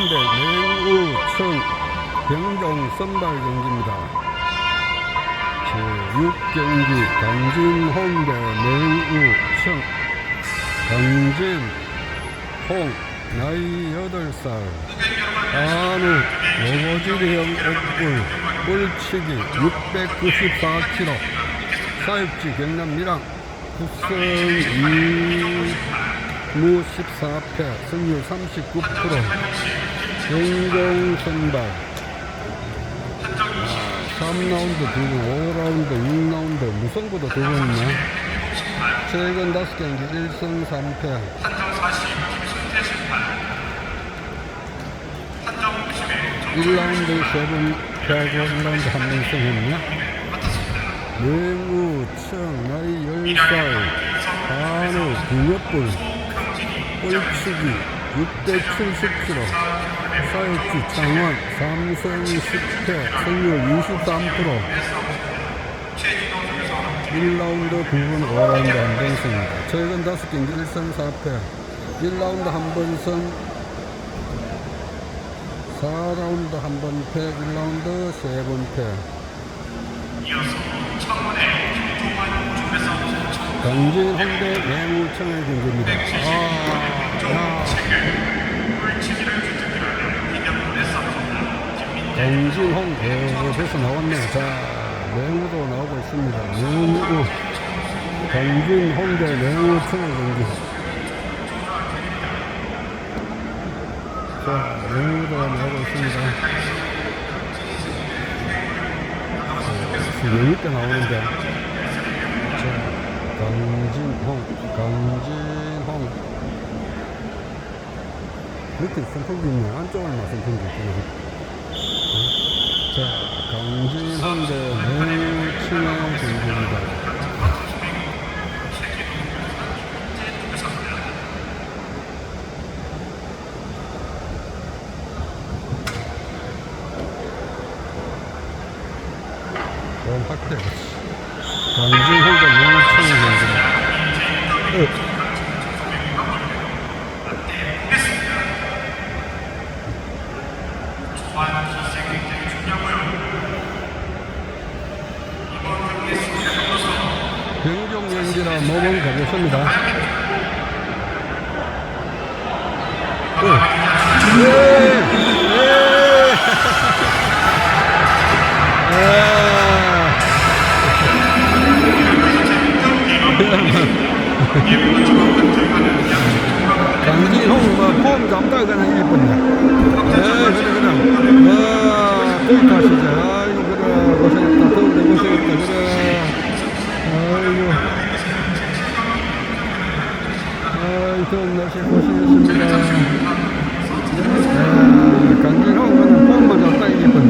상대 맹우청 병정 선발 경기입니다. 제6경기 강진홍 대 맹우청 강진홍 나이 8살 아무 노고질형 옥불 꿀치기 694kg 사육지 경남 밀항 국성 2 무 14패 승률 39% 경공 선발 3라운드 2분, 5라운드, 6라운드, 무승부도 2번 있네. 최근 5경기 1승 3패. 1라운드 3번 패하고 1라운드 한번 승했네. 매우청 나이 10살, 한우, 궁엽불, 꼴치기 670kg, 사육지 창원 3승 10패 승률 23% 1라운드 9분 5라운드 한번 승입니다. 최근 5경기 1승 4패. 1라운드 한번승 4라운드 한번패 1라운드 3번 패 강진 홍대 매무청의 경기입니다. 아, 야. 강진홍 어, 벌써 나왔네. 자, 매우도 나오고 있습니다. 매우 강진홍 대 매우청의 경기. 자, 매우도 나오고 있습니다. 어, 영입 때 나오는데. 자, 강진홍, 강진홍. 밑에 선풍기 있네. 안쪽을만 선풍기 있구나. 자, 강진홍 대 매우친의 경기입니다. 그럼 확대. 매우친의 경기입니다. 어. 변경 연기라 모범 가겠습니다. 오. 강진홍 뭐폼 잡다 그냥 예쁜데. 예, 그래 그래. 와, 꼴타시죠. 아이고 그래 고생했다. 더운데 고생했다. 그래. 아이고. 아이, 더운 날씨 고생했습니다. 아, 강진홍은 폼만 잡다 예쁜데. 그래, 잘 쏘았어. 강진홍의 1라운드 승입니다.